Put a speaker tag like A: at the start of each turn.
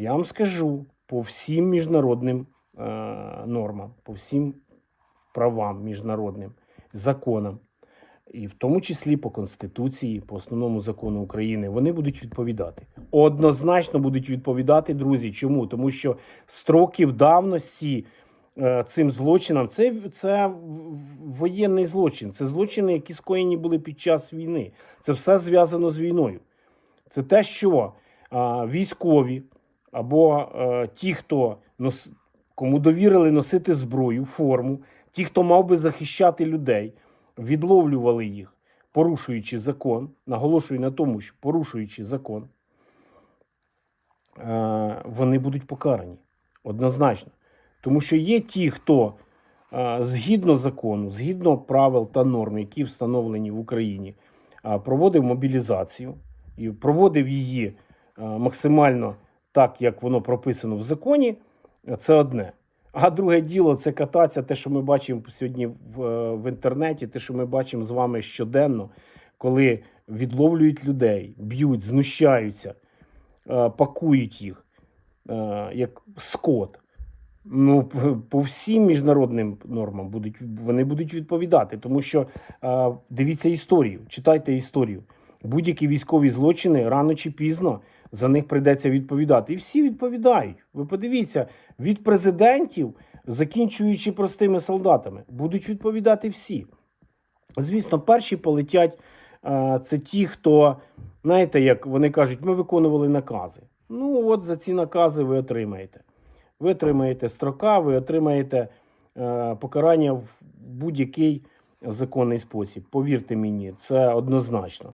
A: Я вам скажу по всім міжнародним е, нормам, по всім правам міжнародним, законам, і в тому числі по Конституції, по основному закону України, вони будуть відповідати. Однозначно будуть відповідати, друзі. Чому? Тому що строків давності е, цим злочинам це, це воєнний злочин. Це злочини, які скоєні були під час війни. Це все зв'язано з війною. Це те, що військові або е, ті, хто нос, кому довірили носити зброю, форму, ті, хто мав би захищати людей, відловлювали їх, порушуючи закон. Наголошую на тому, що порушуючи закон, е, вони будуть покарані однозначно. Тому що є ті, хто е, згідно закону, згідно правил та норм, які встановлені в Україні, е, проводив мобілізацію і проводив її е, максимально так, як воно прописано в законі, це одне. А друге діло це кататися, те, що ми бачимо сьогодні в, е, в інтернеті, те, що ми бачимо з вами щоденно, коли відловлюють людей, б'ють, знущаються, е, пакують їх е, як скот. Ну, по всім міжнародним нормам будуть вони будуть відповідати, тому що дивіться історію, читайте історію. Будь-які військові злочини рано чи пізно за них прийдеться відповідати. І всі відповідають. Ви подивіться, від президентів, закінчуючи простими солдатами, будуть відповідати всі. Звісно, перші полетять це ті, хто, знаєте, як вони кажуть, ми виконували накази. Ну, от за ці накази ви отримаєте. Ви отримаєте строка, ви отримаєте е, покарання в будь-який законний спосіб. Повірте мені, це однозначно.